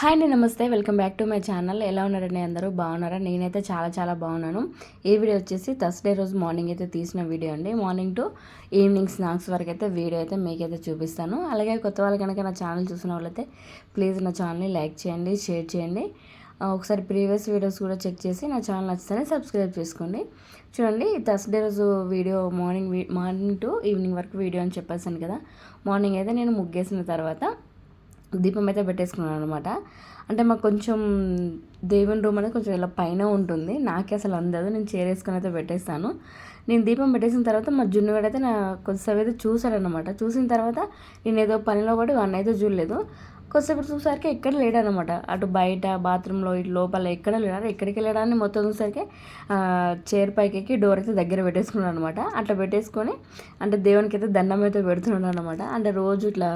Hi అండి నమస్తే. Welcome back to my channel. ఎలా ఉన్నారండి అందరూ? బాగున్నారా? నేనైతే చాలా చాలా బాగున్నాను. ఈ వీడియో వచ్చేసి థర్స్డే రోజు మార్నింగ్ అయితే తీసిన వీడియో అండి. మార్నింగ్ టు ఈవినింగ్ స్నాక్స్ వరకు అయితే వీడియో అయితే మీకైతే చూపిస్తాను. అలాగే కొత్త వాళ్ళు కనుక నా ఛానల్ చూసిన వాళ్ళైతే ప్లీజ్ నా ఛానల్ని లైక్ చేయండి షేర్ చేయండి. ఒకసారి ప్రీవియస్ వీడియోస్ కూడా చెక్ చేసి నా ఛానల్ నచ్చితేనే సబ్స్క్రైబ్ చేసుకోండి. చూడండి థర్స్డే రోజు video morning morning to evening వరకు వీడియో అని చెప్పేసాను కదా. మార్నింగ్ అయితే నేను ముగ్గేసిన తర్వాత దీపం అయితే పెట్టేసుకున్నాను అనమాట అంటే మాకు కొంచెం దేవుని రూమ్ అనేది కొంచెం ఇలా పైన ఉంటుంది. నాకే అసలు అందదు. నేను చేరేసుకొని అయితే పెట్టేస్తాను. నేను దీపం పెట్టేసిన తర్వాత మా జున్నుగాడు అయితే నా కొద్దిసేపు అయితే చూశాడనమాట చూసిన తర్వాత నేను ఏదో పనిలో పడి వాడిని అయితే చూడలేదు. కొద్దిసేపు చూసరికి ఎక్కడ లేడనమాట. అటు బయట బాత్రూంలో ఇటు లోపల ఎక్కడ లేడారు ఎక్కడికి వెళ్ళడాన్ని మొత్తం చూసరికి చైర్ పైకి డోర్ అయితే దగ్గర పెట్టేసుకున్నాడు అనమాట అట్లా పెట్టేసుకొని అంటే దేవునికి అయితే దండం అయితే పెడుతున్నాడు అనమాట అంటే రోజు ఇట్లా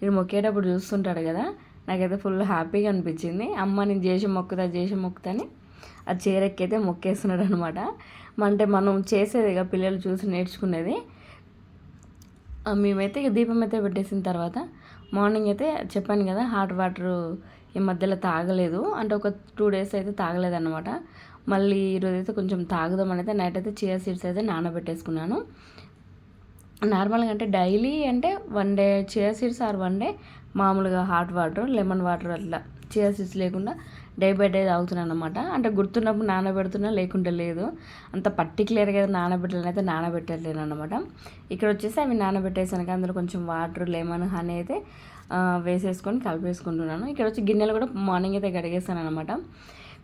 నేను మొక్కేటప్పుడు చూస్తుంటాడు కదా నాకైతే ఫుల్ హ్యాపీగా అనిపించింది. అమ్మ నేను చేసి మొక్కుతా చేసి మొక్కుతాని ఆ చీర ఎక్కితే మొక్కేస్తున్నాడు అనమాట అంటే మనం చేసేది ఇక పిల్లలు చూసి నేర్చుకునేది. మేమైతే ఇక దీపం అయితే పెట్టేసిన తర్వాత మార్నింగ్ అయితే చెప్పాను కదా హాట్ వాటర్ ఈ మధ్యలో తాగలేదు. అంటే ఒక టూ డేస్ అయితే తాగలేదన్నమాట. మళ్ళీ ఈరోజు అయితే కొంచెం తాగుదామని అయితే నైట్ అయితే చియా సీడ్స్ అయితే నానబెట్టేసుకున్నాను. నార్మల్గా అంటే డైలీ అంటే one day chia seeds or one day మామూలుగా హాట్ వాటర్ లెమన్ వాటర్ అట్లా. చియా సీడ్స్ లేకుండా డే బై డే తాగుతున్నాను అనమాట అంటే గుర్తున్నప్పుడు నానబెడుతున్నా లేకుంటే లేదు. అంత పర్టికులర్గా నానబెట్టాలని అయితే నానబెట్టలేను అనమాట ఇక్కడ వచ్చేసి అవి నానబెట్టేసాను అందులో కొంచెం వాటర్ లెమన్ హనీ అయితే వేసేసుకొని కలిపేసుకుంటున్నాను. ఇక్కడ వచ్చి గిన్నెలు కూడా మార్నింగ్ అయితే కడిగేస్తాను అనమాట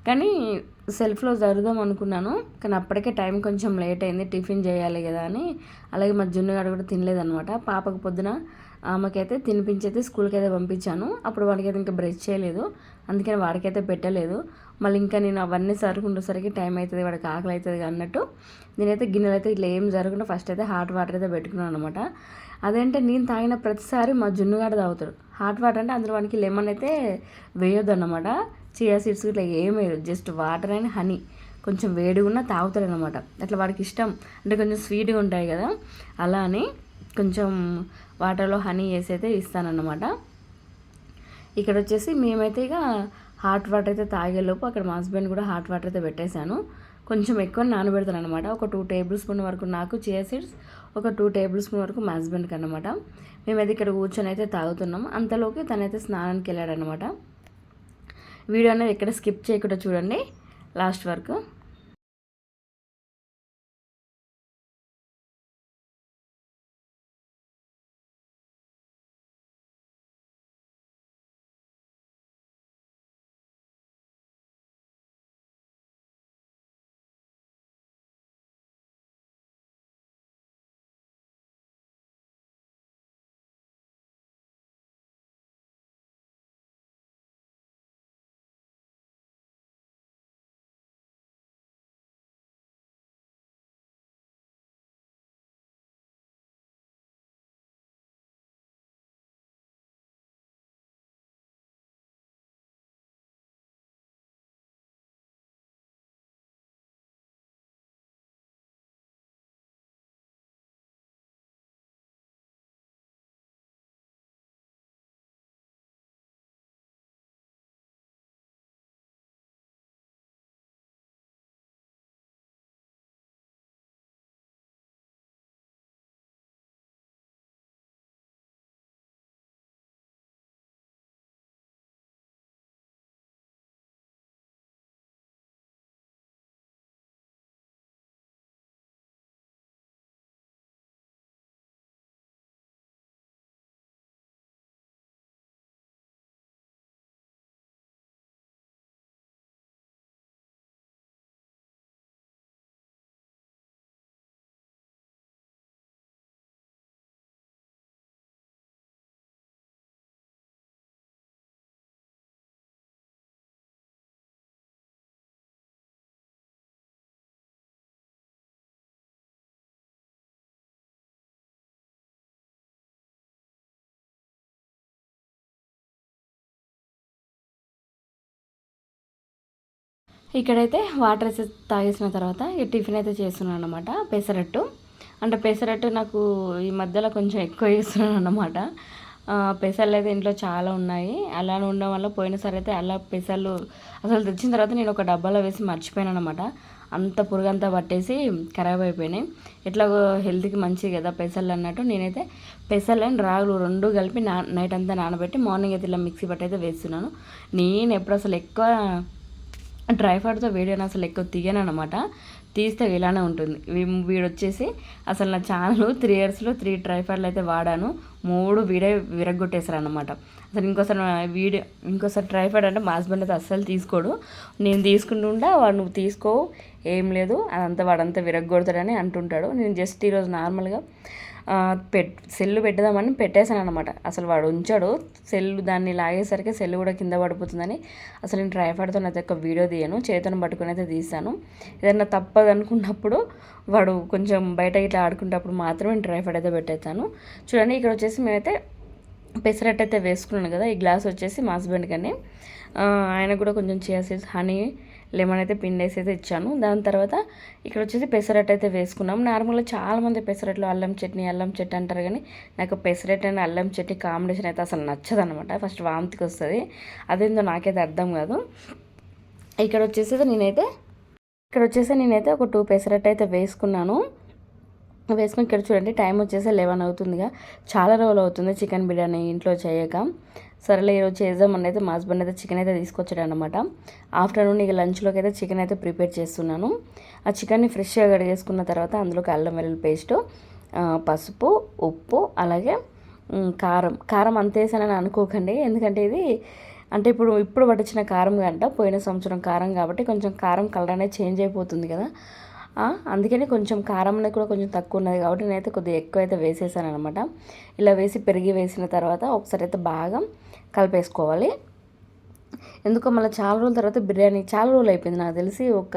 కానీ సెల్ఫ్లో జరుగుదాం అనుకున్నాను కానీ అప్పటికే టైం కొంచెం లేట్ అయింది టిఫిన్ చేయాలి కదా అని. అలాగే మా జున్నుగాడు కూడా తినలేదనమాట పాపకు పొద్దున ఆమెకైతే తినిపించైతే స్కూల్కి అయితే పంపించాను. అప్పుడు వాడికైతే ఇంకా బ్రష్ చేయలేదు. అందుకని వాడికైతే పెట్టలేదు. మళ్ళీ ఇంకా నేను అవన్నీ సరుకుండేసరికి టైం అవుతుంది వాడికి ఆకలి అవుతుంది అన్నట్టు. నేనైతే గిన్నెలు అయితే ఇట్లా ఏం జరగకుండా ఫస్ట్ అయితే హాట్ వాటర్ అయితే పెట్టుకున్నాను అనమాట అదేంటే నేను తాగిన ప్రతిసారి మా జున్నుగాడు తాగుతాడు. హాట్ వాటర్ అంటే అందులో వానికి లెమన్ అయితే వేయొద్దు అనమాట చియా సీడ్స్ ఇట్లా ఏం వేయదు జస్ట్ వాటర్ అండ్ హనీ. కొంచెం వేడిగా ఉన్న తాగుతాడు అనమాట అట్లా వాడికి ఇష్టం అంటే కొంచెం స్వీట్గా ఉంటాయి కదా. అలా అని కొంచెం వాటర్లో హనీ వేసి అయితే ఇస్తానన్నమాట. ఇక్కడ వచ్చేసి మేమైతే ఇక హాట్ వాటర్ అయితే తాగేలోపు అక్కడ మా హస్బెండ్ కూడా హాట్ వాటర్ అయితే పెట్టేశాను. కొంచెం ఎక్కువ నానబెడతాను అనమాట ఒక టూ టేబుల్ స్పూన్ వరకు నాకు చియా సీడ్స్ ఒక టూ టేబుల్ స్పూన్ వరకు మా హస్బెండ్కి అనమాట మేమైతే ఇక్కడ కూర్చొని అయితే తాగుతున్నాం. అంతలోకి తనైతే స్నానానికి వెళ్ళాడనమాట వీడియో అనేది ఎక్కడ స్కిప్ చేయకుండా చూడండి. లాస్ట్ వరకు. ఇక్కడైతే వాటర్ వేసి తాగేసిన తర్వాత ఈ టిఫిన్ అయితే చేస్తున్నాను అనమాట పెసరట్టు. అంటే పెసరట్టు నాకు ఈ మధ్యలో కొంచెం ఎక్కువ చేస్తున్నాను అనమాట పెసర్లు పెసలు అయితే ఇంట్లో చాలా ఉన్నాయి. అలానే ఉండడం వల్ల పోయినసారి అయితే అలా పెసలు అసలు తెచ్చిన తర్వాత నేను ఒక డబ్బాలో వేసి మర్చిపోయాను అనమాట అంత పురుగంతా పట్టేసి ఖరాబ్ అయిపోయినాయి. ఎట్లా హెల్త్కి మంచిది కదా పెసలు అన్నట్టు. నేనైతే పెసలు అండ్ రాగులు రెండు కలిపి నా నైట్ అంతా నానబెట్టి మార్నింగ్ అయితే ఇలా మిక్సీ పట్టి అయితే వేస్తున్నాను. నేను ఎప్పుడు అసలు ఎక్కువ డ్రై ఫ్రూట్తో వీడియోని అసలు ఎక్కువ తీయను అనమాట తీస్తే ఇలానే ఉంటుంది. వీడు వచ్చేసి అసలు నా ఛానల్ త్రీ ఇయర్స్లో త్రీ డ్రై అయితే వాడాను. మూడు వీడే విరగొట్టేశారు అనమాట అసలు ఇంకోసారి వీడియో ఇంకోసారి డ్రై అంటే మా హస్బెండ్ అయితే అస్సలు తీసుకోడు. నేను తీసుకుంటుంటా వాడు నువ్వు తీసుకో ఏం లేదు అదంతా వాడంతా విరగొడతాడని అంటుంటాడు. నేను జస్ట్ ఈరోజు నార్మల్గా పెట్ సెల్లు పెట్టదామని పెట్టేశాను అనమాట అసలు వాడు ఉంచాడు సెల్లు దాన్ని లాగేసరికి సెల్లు కూడా కింద పడిపోతుందని అసలు నేను ట్రైఫాడ్తో అయితే ఒక వీడియో తీయను చేతను పట్టుకుని అయితే తీస్తాను ఏదైనా తప్పదు అనుకున్నప్పుడు వాడు కొంచెం బయట ఇట్లా ఆడుకునేటప్పుడు మాత్రమే నేను ట్రై అయితే పెట్టేస్తాను చూడండి ఇక్కడ వచ్చేసి మేమైతే పెసరట్టు అయితే వేసుకున్నాను కదా ఈ గ్లాస్ వచ్చేసి మా హస్బెండ్ కానీ ఆయన కూడా కొంచెం చియా సీడ్స్ హనీ లెమన్ అయితే పిండేసి అయితే ఇచ్చాను. దాని తర్వాత ఇక్కడ వచ్చేసి పెసరట్ అయితే వేసుకున్నాం. నార్మల్గా చాలామంది పెసరట్లు అల్లం చట్నీ అల్లం చట్నీ అంటారు కానీ నాకు పెసరట్ అండ్ అల్లం చట్నీ కాంబినేషన్ అయితే అసలు నచ్చదు అనమాట ఫస్ట్ వాంతికి వస్తుంది. అదేందో నాకైతే అర్థం కాదు. ఇక్కడ వచ్చేసి నేనైతే ఇక్కడ వచ్చేసి నేనైతే ఒక టూ పెసరట్ అయితే వేసుకున్నాను. వేసుకుని ఇక్కడ చూడండి టైం వచ్చేసి లెవెన్ అవుతుందిగా. చాలా రోజులు అవుతుంది చికెన్ బిర్యానీ ఇంట్లో చేయక. సరేలే ఈరోజు చేద్దామని అయితే మా హస్బెండ్ అయితే చికెన్ అయితే తీసుకొచ్చాడు అనమాట ఆఫ్టర్నూన్ ఇక లంచ్లోకి అయితే చికెన్ అయితే ప్రిపేర్ చేస్తున్నాను. ఆ చికెన్ని ఫ్రెష్గా కడిగేసుకున్న తర్వాత అందులోకి అల్లం వెల్లుల్లి పేస్ట్ పసుపు ఉప్పు అలాగే కారం. కారం అంతేసానని అనుకోకండి. ఎందుకంటే ఇది అంటే ఇప్పుడు ఇప్పుడు పట్టించిన కారం కంట పోయిన సంవత్సరం కారం కాబట్టి కొంచెం కారం కలర్ అనేది చేంజ్ అయిపోతుంది కదా. అందుకని కొంచెం కారం అనేది కూడా కొంచెం తక్కువ ఉన్నది కాబట్టి నేనైతే కొద్దిగా ఎక్కువ అయితే వేసేసాను అనమాట ఇలా వేసి పెరిగి వేసిన తర్వాత ఒకసారి అయితే బాగా కలిపేసుకోవాలి. ఎందుకో మళ్ళీ చాలా రోజుల తర్వాత బిర్యానీ చాలా రోజులు అయిపోయింది నాకు తెలిసి ఒక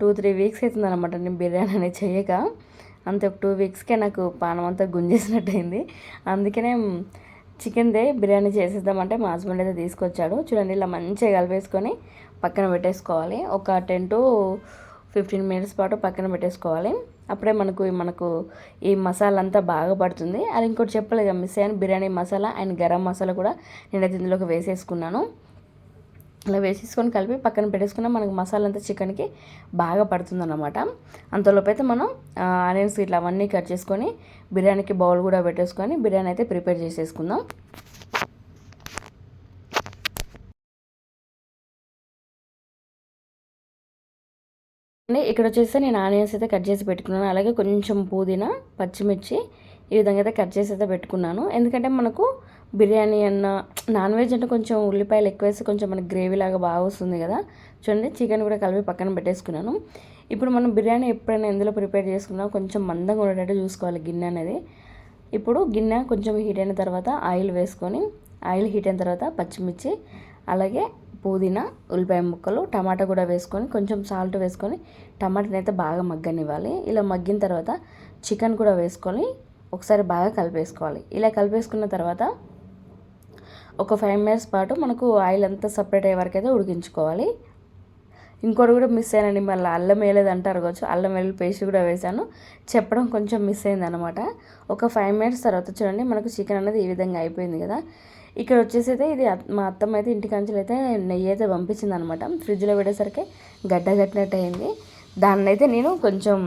టూ త్రీ వీక్స్ అవుతుంది అనమాట నేను బిర్యానీ అనేది చేయక. అంతే ఒక టూ వీక్స్కే నాకు పానం అంతా గుంజేసినట్టు అయింది అందుకనే చికెన్దే బిర్యానీ చేసేద్దామంటే మా హస్బెండ్ అయితే తీసుకొచ్చాడు. చూడండి ఇలా మంచిగా కలిపేసుకొని పక్కన పెట్టేసుకోవాలి. ఒక టెన్ టు ఫిఫ్టీన్ మినిట్స్ పాటు పక్కన పెట్టేసుకోవాలి. అప్పుడే మనకు మనకు ఈ మసాలా అంతా బాగా పడుతుంది. అది ఇంకోటి చెప్పలేదు మిస్ అయ్యాను? బిర్యానీ మసాలా అండ్ గరం మసాలా కూడా నేనైతే ఇందులోకి వేసేసుకున్నాను. అలా వేసేసుకొని కలిపి పక్కన పెట్టేసుకున్న మనకు మసాలా అంతా చికెన్కి బాగా పడుతుంది అనమాట అంతలోపు అయితే మనం ఆనియన్స్ ఇట్లా అవన్నీ కట్ చేసుకొని బిర్యానీకి బౌల్ కూడా పెట్టేసుకొని బిర్యానీ అయితే ప్రిపేర్ చేసేసుకుందాం. ఇక్కడ వచ్చేసి నేను ఆనియన్స్ అయితే కట్ చేసి పెట్టుకున్నాను. అలాగే కొంచెం పుదీనా పచ్చిమిర్చి ఈ విధంగా అయితే కట్ చేసి అయితే పెట్టుకున్నాను. ఎందుకంటే మనకు బిర్యానీ అన్న నాన్ వెజ్ అంటే కొంచెం ఉల్లిపాయలు ఎక్కువ వేసి కొంచెం మనకి గ్రేవీ లాగా బాగా వస్తుంది కదా. చూడండి చికెన్ కూడా కలిపి పక్కన పెట్టేసుకున్నాను. ఇప్పుడు మనం బిర్యానీ ఎప్పుడైనా ఎందులో ప్రిపేర్ చేసుకున్నా కొంచెం మందంగా ఉండేటట్టు చూసుకోవాలి గిన్నె అనేది. ఇప్పుడు గిన్నె కొంచెం హీట్ అయిన తర్వాత ఆయిల్ వేసుకొని ఆయిల్ హీట్ అయిన తర్వాత పచ్చిమిర్చి అలాగే పుదీనా ఉల్లిపాయ ముక్కలు టమాటా కూడా వేసుకొని కొంచెం సాల్ట్ వేసుకొని టమాటాని అయితే బాగా మగ్గనివ్వాలి. ఇలా మగ్గిన తర్వాత చికెన్ కూడా వేసుకొని ఒకసారి బాగా కలిపేసుకోవాలి. ఇలా కలిపేసుకున్న తర్వాత ఒక ఫైవ్ మినిట్స్ పాటు మనకు ఆయిల్ అంతా సపరేట్ అయ్యే వరకు అయితే ఉడికించుకోవాలి. ఇంకోటి కూడా మిస్ అయ్యానండి మళ్ళీ అల్లం వేయలేదు అంటారు కావచ్చు అల్లం వెల్లుల్లి పేస్ట్ కూడా వేసాను చెప్పడం కొంచెం మిస్ అయింది అనమాట ఒక ఫైవ్ మినిట్స్ తర్వాత చూడండి మనకు చికెన్ అనేది ఈ విధంగా అయిపోయింది కదా. ఇక్కడ వచ్చేసి అయితే ఇది మా అత్తమ్మ అయితే ఇంటి కంచెలు అయితే నెయ్యి అయితే పంపించింది అనమాట ఫ్రిడ్జ్లో పెట్టేసరికి గడ్డ కట్టినట్టు అయింది దాన్ని అయితే నేను కొంచెం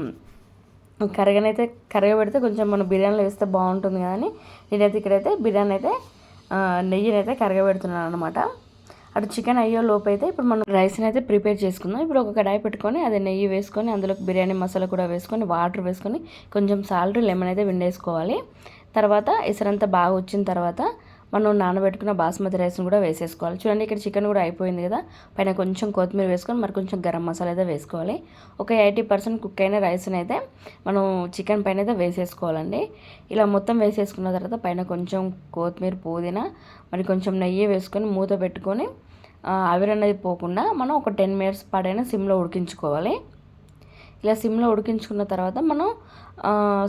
కరగనైతే కరగబెడితే కొంచెం మనం బిర్యానీలో వేస్తే బాగుంటుంది కదా అని నేనైతే ఇక్కడైతే బిర్యానీ అయితే నెయ్యిని అయితే కరగబెడుతున్నాను అనమాట అటు చికెన్ అయ్యే లోపు అయితే ఇప్పుడు మనం రైస్ని అయితే ప్రిపేర్ చేసుకుందాం. ఇప్పుడు ఒక కడాయి పెట్టుకొని అది నెయ్యి వేసుకొని అందులో బిర్యానీ మసాలా కూడా వేసుకొని వాటర్ వేసుకొని కొంచెం సాల్ట్ లెమన్ అయితే విండేసుకోవాలి తర్వాత ఇసరంతా బాగా వచ్చిన తర్వాత మనం నానబెట్టుకున్న బాస్మతి రైస్ని కూడా వేసేసుకోవాలి. చూడండి ఇక్కడ చికెన్ కూడా అయిపోయింది కదా. పైన కొంచెం కొత్తిమీర వేసుకొని మరి కొంచెం గరం మసాలా అయితే వేసుకోవాలి. ఒక ఎయిటీ పర్సెంట్ కుక్ అయిన రైస్ని అయితే మనం చికెన్ పైన అయితే వేసేసుకోవాలండి. ఇలా మొత్తం వేసేసుకున్న తర్వాత పైన కొంచెం కొత్తిమీర పుదీనా మరి కొంచెం నెయ్యి వేసుకొని మూత పెట్టుకొని ఆవిరి అనేది పోకుండా మనం ఒక టెన్ మినిట్స్ పాడైనా సిమ్లో ఉడికించుకోవాలి. ఇలా సిమ్లో ఉడికించుకున్న తర్వాత మనం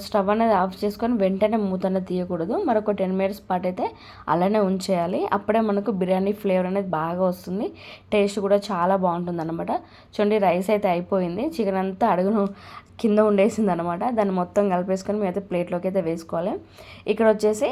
స్టవ్ అనేది ఆఫ్ చేసుకొని వెంటనే మూత అనేది తీయకూడదు. మరొక టెన్ మినిట్స్ పాటు అయితే అలానే ఉంచేయాలి. అప్పుడే మనకు బిర్యానీ ఫ్లేవర్ అనేది బాగా వస్తుంది. టేస్ట్ కూడా చాలా బాగుంటుంది అనమాట చూడండి రైస్ అయితే అయిపోయింది. చికెన్ అంతా అడుగును కింద ఉండేసింది అనమాట దాన్ని మొత్తం కలిపేసుకొని మేమైతే ప్లేట్లోకి అయితే వేసుకోవాలి. ఇక్కడ వచ్చేసి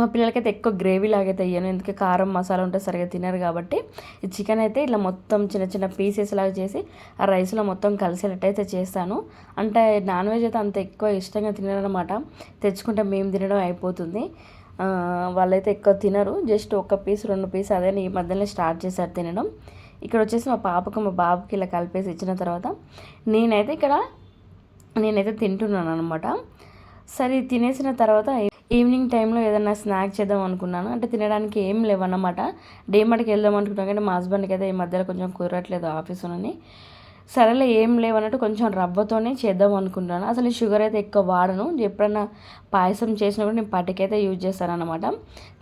మా పిల్లలకైతే ఎక్కువ గ్రేవీ లాగైతే అయ్యాను ఎందుకంటే కారం మసాలా ఉంటే సరిగా తినరు కాబట్టి ఈ చికెన్ అయితే ఇలా మొత్తం చిన్న చిన్న పీసెస్ లాగా చేసి ఆ రైస్లో మొత్తం కలిసేటట్టు అయితే చేస్తాను. అంటే నాన్ వెజ్ అయితే అంత ఎక్కువ ఇష్టంగా తినరనమాట తెచ్చుకుంటే మేము తినడం అయిపోతుంది. వాళ్ళైతే ఎక్కువ తినరు. జస్ట్ ఒక పీస్ రెండు పీస్ అదే ఈ మధ్యలో స్టార్ట్ చేశారు తినడం. ఇక్కడ వచ్చేసి మా పాపకు మా బాబుకి ఇలా కలిపేసి ఇచ్చిన తర్వాత నేనైతే ఇక్కడ నేనైతే తింటున్నాను అనమాట సరే తినేసిన తర్వాత ఈవినింగ్ టైంలో ఏదైనా స్నాక్ చేద్దాం అనుకున్నాను. అంటే తినడానికి ఏం లేవన్నమాట. డేమార్ట్కి వెళ్దాం అనుకున్నాను కానీ మా హస్బెండ్కి అయితే ఈ మధ్యలో కొంచెం కుదరట్లేదు ఆఫీసునని సరేలే ఏం లేవన్నట్టు కొంచెం రవ్వతోనే చేద్దాం అనుకుంటున్నాను. అసలు షుగర్ అయితే ఎక్కువ వాడను. ఎప్పుడన్నా పాయసం చేసినప్పుడు నేను పట్టుకైతే యూజ్ చేస్తాను అనమాట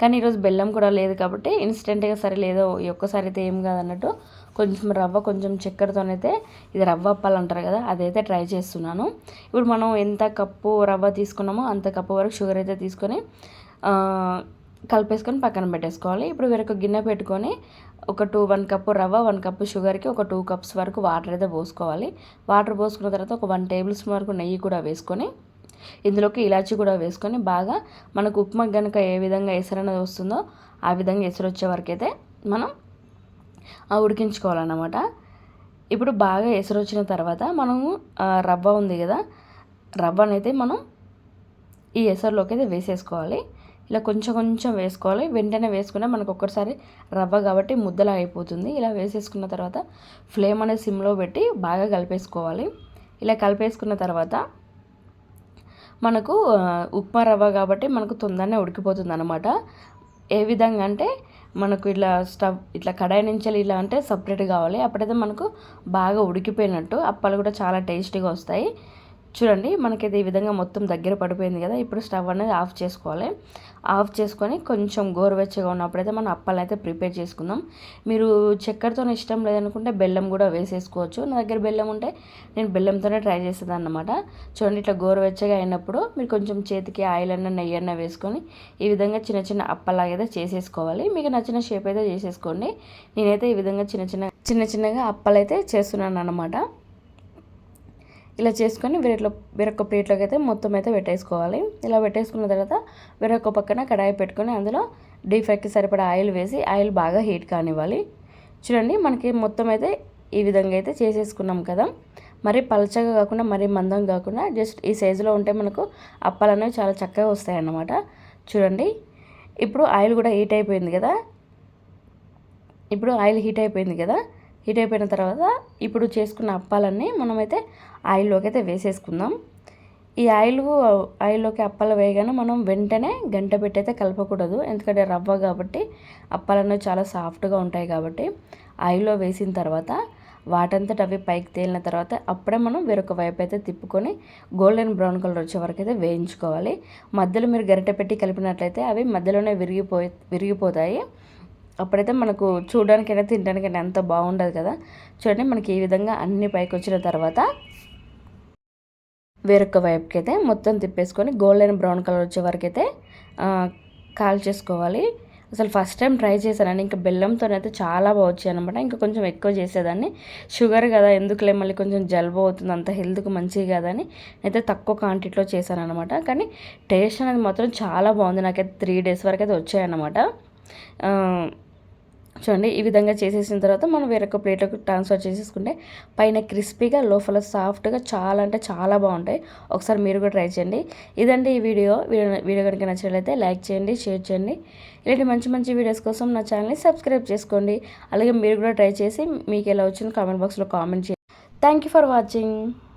కానీ ఈరోజు బెల్లం కూడా లేదు కాబట్టి ఇన్స్టెంట్గా సరే లేదో ఈ ఒక్కసారి అయితే ఏం కాదన్నట్టు కొంచెం రవ్వ కొంచెం చక్కెరతోనైతే ఇది రవ్వ అప్పాలు అంటారు కదా అదైతే ట్రై చేస్తున్నాను. ఇప్పుడు మనం ఎంత కప్పు రవ్వ తీసుకున్నామో అంత కప్పు వరకు షుగర్ అయితే తీసుకొని కలిపేసుకొని పక్కన పెట్టేసుకోవాలి. ఇప్పుడు వేరొక గిన్నె పెట్టుకొని ఒక టూ వన్ కప్పు రవ్వ వన్ కప్పు షుగర్కి ఒక టూ కప్స్ వరకు వాటర్ అయితే పోసుకోవాలి. వాటర్ పోసుకున్న తర్వాత ఒక వన్ టేబుల్ స్పూన్ వరకు నెయ్యి కూడా వేసుకొని ఇందులోకి ఇలాచి కూడా వేసుకొని బాగా మనకు ఉప్మా కనుక ఏ విధంగా ఎసరనేది వస్తుందో ఆ విధంగా ఎసరు వచ్చే వరకు అయితే మనం ఉడికించుకోవాలన్నమాట. ఇప్పుడు బాగా ఎసరు వచ్చిన తర్వాత మనము రవ్వ ఉంది కదా రవ్వనైతే మనం ఈ ఎసరులోకి అయితే వేసేసుకోవాలి. ఇలా కొంచెం కొంచెం వేసుకోవాలి. వెంటనే వేసుకునే మనకు ఒక్కసారి రవ్వ కాబట్టి ముద్దలా అయిపోతుంది. ఇలా వేసేసుకున్న తర్వాత ఫ్లేమ్ అనేది సిమ్లో పెట్టి బాగా కలిపేసుకోవాలి. ఇలా కలిపేసుకున్న తర్వాత మనకు ఉప్మా రవ్వ కాబట్టి మనకు తొందరనే ఉడికిపోతుంది అనమాట ఏ విధంగా అంటే మనకు ఇట్లా స్టవ్ ఇట్లా కడాయి నుంచి ఇలా అంటే సపరేట్ కావాలి. అప్పుడైతే మనకు బాగా ఉడికిపోయినట్టు అప్పాలు కూడా చాలా టేస్టీగా వస్తాయి. చూడండి మనకైతే ఈ విధంగా మొత్తం దగ్గర పడిపోయింది కదా ఇప్పుడు స్టవ్ అనేది ఆఫ్ చేసుకోవాలి. ఆఫ్ చేసుకొని కొంచెం గోరువెచ్చగా ఉన్నప్పుడైతే మనం అప్పాలు అయితే ప్రిపేర్ చేసుకుందాం. మీరు చక్కెరతో ఇష్టం లేదనుకుంటే బెల్లం కూడా వేసేసుకోవచ్చు. నా దగ్గర బెల్లం ఉంటే నేను బెల్లంతోనే ట్రై చేసేది అన్నమాట చూడండి ఇట్లా గోరువెచ్చగా అయినప్పుడు మీరు కొంచెం చేతికి ఆయిల్ అన్న నెయ్యి అన్న వేసుకొని ఈ విధంగా చిన్న చిన్న అప్పలాగా అయితే చేసేసుకోవాలి. మీకు నచ్చిన షేప్ అయితే చేసేసుకోండి. నేనైతే ఈ విధంగా చిన్న చిన్న చిన్న చిన్నగా అప్పలైతే చేస్తున్నాను అనమాట ఇలా చేసుకొని వేరేట్లో వేరొక ప్లేట్లోకి అయితే మొత్తం అయితే పెట్టేసుకోవాలి. ఇలా పెట్టేసుకున్న తర్వాత వేరొక పక్కన కడాయి పెట్టుకొని అందులో డీప్ ఫ్రైకి సరిపడా ఆయిల్ వేసి ఆయిల్ బాగా హీట్ కానివ్వాలి. చూడండి మనకి మొత్తం అయితే ఈ విధంగా అయితే చేసేసుకున్నాం కదా. మరీ పలచగా కాకుండా మరీ మందం కాకుండా జస్ట్ ఈ సైజులో ఉంటే మనకు అప్పాలు అనేవి చాలా చక్కగా వస్తాయి అన్నమాట చూడండి ఇప్పుడు ఆయిల్ కూడా హీట్ అయిపోయింది కదా. ఇప్పుడు ఆయిల్ హీట్ అయిపోయింది కదా. హీట్ అయిపోయిన తర్వాత ఇప్పుడు చేసుకున్న అప్పాలన్నీ మనమైతే ఆయిల్లోకి అయితే వేసేసుకుందాం. ఈ ఆయిల్ ఆయిల్లోకి అప్పాలు వేయగానే మనం వెంటనే గంట పెట్టి అయితే కలపకూడదు. ఎందుకంటే రవ్వ కాబట్టి అప్పాలన్నీ చాలా సాఫ్ట్గా ఉంటాయి కాబట్టి ఆయిల్లో వేసిన తర్వాత వాటంతట అవి పైకి తేలిన తర్వాత అప్పుడే మనం వేరొక వైపు అయితే తిప్పుకొని గోల్డెన్ బ్రౌన్ కలర్ వచ్చే వరకు అయితే వేయించుకోవాలి. మధ్యలో మీరు గరిటె పెట్టి కలిపినట్లయితే అవి మధ్యలోనే విరిగిపోయి విరిగిపోతాయి. అప్పుడైతే మనకు చూడడానికైనా తినడానికైనా ఎంత బాగుండదు కదా. చూడండి మనకి ఈ విధంగా అన్ని పైకి వచ్చిన తర్వాత వేరొక వైపుకి అయితే మొత్తం తిప్పేసుకొని గోల్డెన్ బ్రౌన్ కలర్ వచ్చే వరకు అయితే కాల్ చేసుకోవాలి. అసలు ఫస్ట్ టైం ట్రై చేశానండి. ఇంకా బెల్లంతోనైతే చాలా బాగా వచ్చాయి అనమాట ఇంకా కొంచెం ఎక్కువ చేసేదాన్ని. షుగర్ కదా ఎందుకులే మళ్ళీ కొంచెం జలుబు అవుతుంది అంత హెల్త్కి మంచిది కదా అని అయితే తక్కువ క్వాంటిటీలో చేశాను అనమాట కానీ టేస్ట్ అనేది మాత్రం చాలా బాగుంది. నాకైతే త్రీ డేస్ వరకు అయితే వచ్చాయన్నమాట చూడండి ఈ విధంగా చేసేసిన తర్వాత మనం వేరొక ప్లేట్లోకి ట్రాన్స్ఫర్ చేసేసుకుంటే పైన క్రిస్పీగా లోపల సాఫ్ట్గా చాలా అంటే చాలా బాగుంటాయి. ఒకసారి మీరు కూడా ట్రై చేయండి. ఇదండి ఈ వీడియో వీడియో కనుక నచ్చినట్లయితే లైక్ చేయండి షేర్ చేయండి. ఇలాంటి మంచి మంచి వీడియోస్ కోసం నా ఛానల్ని సబ్స్క్రైబ్ చేసుకోండి. అలాగే మీరు కూడా ట్రై చేసి మీకు ఎలా వచ్చిందో కామెంట్ బాక్స్లో కామెంట్ చేయండి. Thank you for watching